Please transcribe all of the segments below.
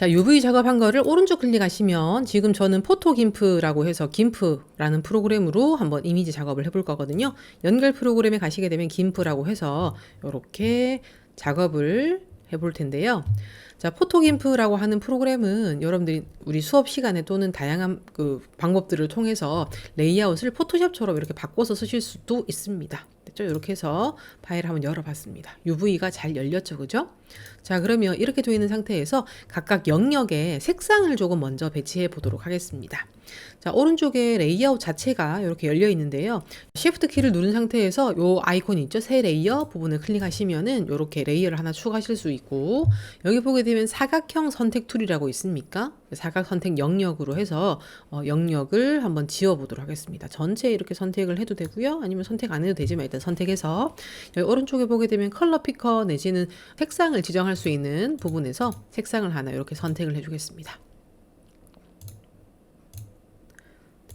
자, UV 작업한 거를 오른쪽 클릭하시면 지금 저는 포토 김프라고 해서 김프라는 프로그램으로 한번 이미지 작업을 해볼 거거든요. 연결 프로그램에 가시게 되면 김프라고 해서 이렇게 작업을 해볼 텐데요. 자, 포토김프라고 하는 프로그램은 여러분들이 우리 수업 시간에 또는 다양한 그 방법들을 통해서 레이아웃을 포토샵처럼 이렇게 바꿔서 쓰실 수도 있습니다. 됐죠? 이렇게 해서 파일을 한번 열어봤습니다. UV가 잘 열렸죠, 그죠? 자, 그러면 이렇게 되어 있는 상태에서 각각 영역에 색상을 조금 먼저 배치해 보도록 하겠습니다. 자, 오른쪽에 레이아웃 자체가 이렇게 열려 있는데요. Shift 키를 누른 상태에서 요 아이콘 있죠? 새 레이어 부분을 클릭하시면은 이렇게 레이어를 하나 추가하실 수 있고 여기 보게 되면 사각형 선택 툴이라고 있습니까? 사각 선택 영역으로 해서 어, 영역을 한번 지워 보도록 하겠습니다. 전체 이렇게 선택을 해도 되고요. 아니면 선택 안 해도 되지만 일단 선택해서 여기 오른쪽에 보게 되면 컬러 피커 내지는 색상을 지정할 수 있는 부분에서 색상을 하나 이렇게 선택을 해 주겠습니다.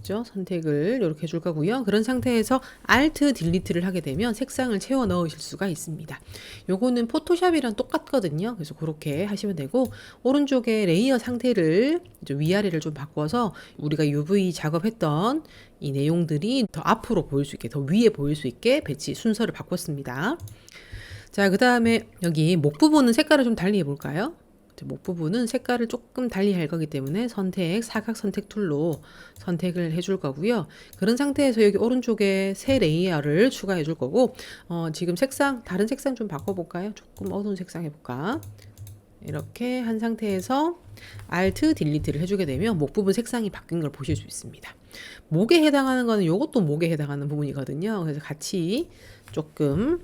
있죠. 선택을 이렇게 해줄 거고요. 그런 상태에서 Alt 딜리트를 하게 되면 색상을 채워 넣으실 수가 있습니다. 요거는 포토샵이랑 똑같거든요. 그래서 그렇게 하시면 되고 오른쪽에 레이어 상태를 위아래를 좀 바꿔서 우리가 UV 작업했던 이 내용들이 더 앞으로 보일 수 있게 더 위에 보일 수 있게 배치 순서를 바꿨습니다. 자, 그 다음에 여기 목 부분은 색깔을 좀 달리 해볼까요? 목 부분은 색깔을 조금 달리 할 거기 때문에 선택, 사각 선택 툴로 선택을 해줄 거고요. 그런 상태에서 여기 오른쪽에 새 레이어를 추가해 줄 거고, 어, 지금 색상, 다른 색상 좀 바꿔볼까요? 조금 어두운 색상 해볼까? 이렇게 한 상태에서 Alt 딜리트를 해주게 되면 목 부분 색상이 바뀐 걸 보실 수 있습니다. 목에 해당하는 거는 이것도 목에 해당하는 부분이거든요. 그래서 같이 조금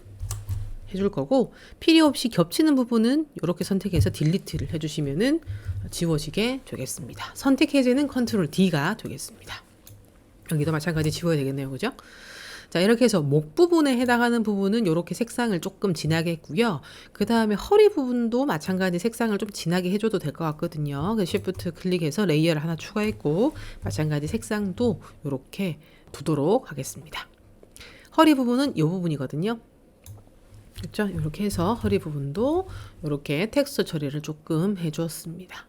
해줄 거고 필요 없이 겹치는 부분은 이렇게 선택해서 딜리트를 해주시면은 지워지게 되겠습니다. 선택 해제는 컨트롤 D가 되겠습니다. 여기도 마찬가지 지워야 되겠네요. 그죠? 자, 이렇게 해서 목 부분에 해당하는 부분은 이렇게 색상을 조금 진하게 했고요. 그 다음에 허리 부분도 마찬가지 색상을 좀 진하게 해줘도 될 것 같거든요. 그래서 Shift 클릭해서 레이어를 하나 추가했고, 마찬가지 색상도 이렇게 두도록 하겠습니다. 허리 부분은 이 부분이거든요. 그렇죠? 이렇게 해서 허리 부분도 이렇게 텍스처 처리를 조금 해주었습니다.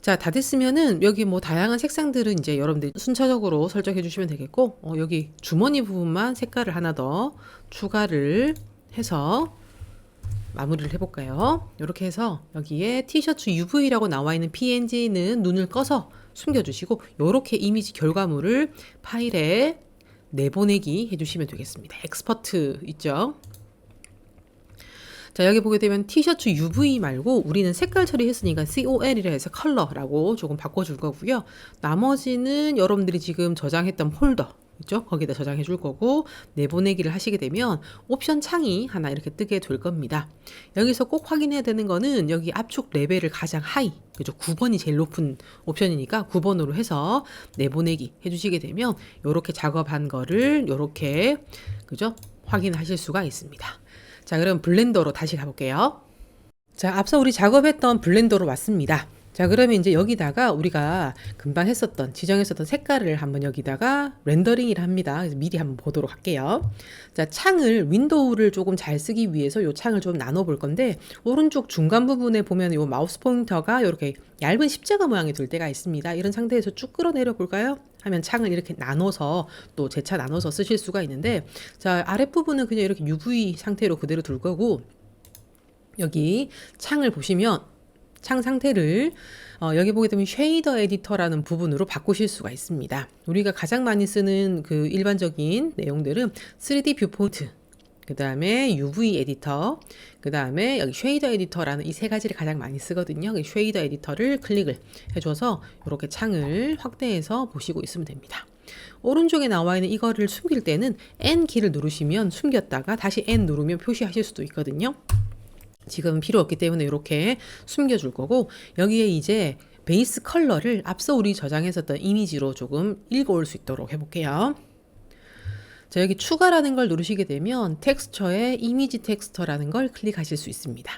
자, 다 됐으면은 여기 뭐 다양한 색상들은 이제 여러분들이 순차적으로 설정해 주시면 되겠고, 어, 여기 주머니 부분만 색깔을 하나 더 추가를 해서 마무리를 해볼까요? 이렇게 해서 여기에 티셔츠 UV라고 나와 있는 PNG는 눈을 꺼서 숨겨주시고, 이렇게 이미지 결과물을 파일에 내보내기 해주시면 되겠습니다. 엑스퍼트 있죠? 자, 여기 보게 되면 티셔츠 UV 말고 우리는 색깔 처리했으니까 COL이라 해서 컬러라고 조금 바꿔줄 거고요. 나머지는 여러분들이 지금 저장했던 폴더, 있죠? 거기다 저장해 줄 거고 내보내기를 하시게 되면 옵션 창이 하나 이렇게 뜨게 될 겁니다. 여기서 꼭 확인해야 되는 거는 여기 압축 레벨을 가장 하이, 그죠? 9번이 제일 높은 옵션이니까 9번으로 해서 내보내기 해 주시게 되면 이렇게 작업한 거를 이렇게 그죠? 확인하실 수가 있습니다. 자, 그럼 블렌더로 다시 가볼게요. 자, 앞서 우리 작업했던 블렌더로 왔습니다. 자, 그러면 이제 여기다가 우리가 금방 했었던, 지정했었던 색깔을 한번 여기다가 렌더링을 합니다. 그래서 미리 한번 보도록 할게요. 자, 창을, 윈도우를 조금 잘 쓰기 위해서 이 창을 좀 나눠 볼 건데, 오른쪽 중간 부분에 보면 이 마우스 포인터가 이렇게 얇은 십자가 모양이 될 때가 있습니다. 이런 상태에서 쭉 끌어내려 볼까요? 하면 창을 이렇게 나눠서 또 재차 나눠서 쓰실 수가 있는데, 자, 아랫부분은 그냥 이렇게 UV 상태로 그대로 둘 거고, 여기 창을 보시면 창 상태를 어, 여기 보게 되면 쉐이더 에디터라는 부분으로 바꾸실 수가 있습니다. 우리가 가장 많이 쓰는 그 일반적인 내용들은 3D 뷰포인트, 그 다음에 UV 에디터, 그 다음에 여기 쉐이더 에디터라는 이 세 가지를 가장 많이 쓰거든요. 쉐이더 에디터를 클릭을 해줘서 이렇게 창을 확대해서 보시고 있으면 됩니다. 오른쪽에 나와 있는 이거를 숨길 때는 N 키를 누르시면 숨겼다가 다시 N 누르면 표시하실 수도 있거든요. 지금 필요 없기 때문에 이렇게 숨겨줄 거고 여기에 이제 베이스 컬러를 앞서 우리 저장했었던 이미지로 조금 읽어올 수 있도록 해볼게요. 자, 여기 추가라는 걸 누르시게 되면 텍스처에 이미지 텍스처라는 걸 클릭하실 수 있습니다.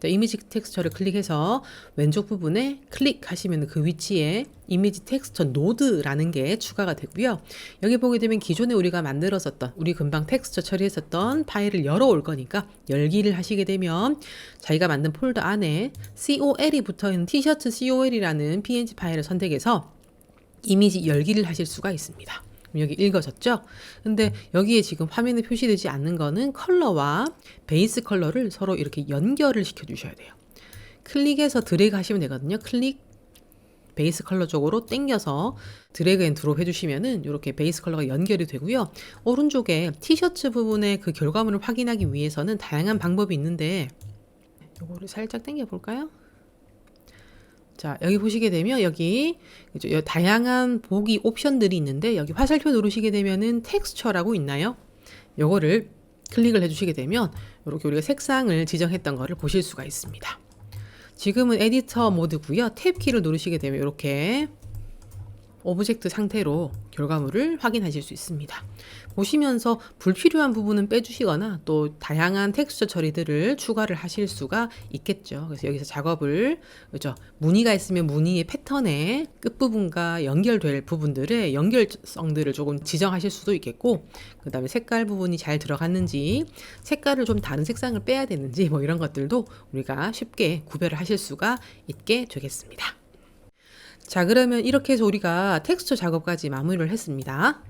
자, 이미지 텍스처를 클릭해서 왼쪽 부분에 클릭하시면 그 위치에 이미지 텍스처 노드라는 게 추가가 되고요. 여기 보게 되면 기존에 우리가 만들었었던 우리 금방 텍스처 처리했었던 파일을 열어올 거니까 열기를 하시게 되면 자기가 만든 폴더 안에 COL이 붙어 있는 티셔츠 COL이라는 PNG 파일을 선택해서 이미지 열기를 하실 수가 있습니다. 여기 읽어졌죠? 근데 여기에 지금 화면에 표시되지 않는 거는 컬러와 베이스 컬러를 서로 이렇게 연결을 시켜 주셔야 돼요. 클릭해서 드래그 하시면 되거든요. 클릭 베이스 컬러 쪽으로 당겨서 드래그 앤 드롭 해주시면은 이렇게 베이스 컬러가 연결이 되고요. 오른쪽에 티셔츠 부분의 그 결과물을 확인하기 위해서는 다양한 방법이 있는데 요거를 살짝 당겨 볼까요? 자, 여기 보시게 되면 여기 그죠? 여- 다양한 보기 옵션들이 있는데 여기 화살표 누르시게 되면은 텍스처라고 있나요? 요거를 클릭을 해주시게 되면 이렇게 우리가 색상을 지정했던 거를 보실 수가 있습니다. 지금은 에디터 모드고요. 탭 키를 누르시게 되면 이렇게 오브젝트 상태로 결과물을 확인하실 수 있습니다. 보시면서 불필요한 부분은 빼주시거나 또 다양한 텍스처 처리들을 추가를 하실 수가 있겠죠. 그래서 여기서 작업을 그죠 무늬가 있으면 무늬의 패턴의 끝부분과 연결될 부분들의 연결성들을 조금 지정하실 수도 있겠고 그 다음에 색깔 부분이 잘 들어갔는지 색깔을 좀 다른 색상을 빼야 되는지 뭐 이런 것들도 우리가 쉽게 구별을 하실 수가 있게 되겠습니다. 자, 그러면 이렇게 해서 우리가 텍스처 작업까지 마무리를 했습니다.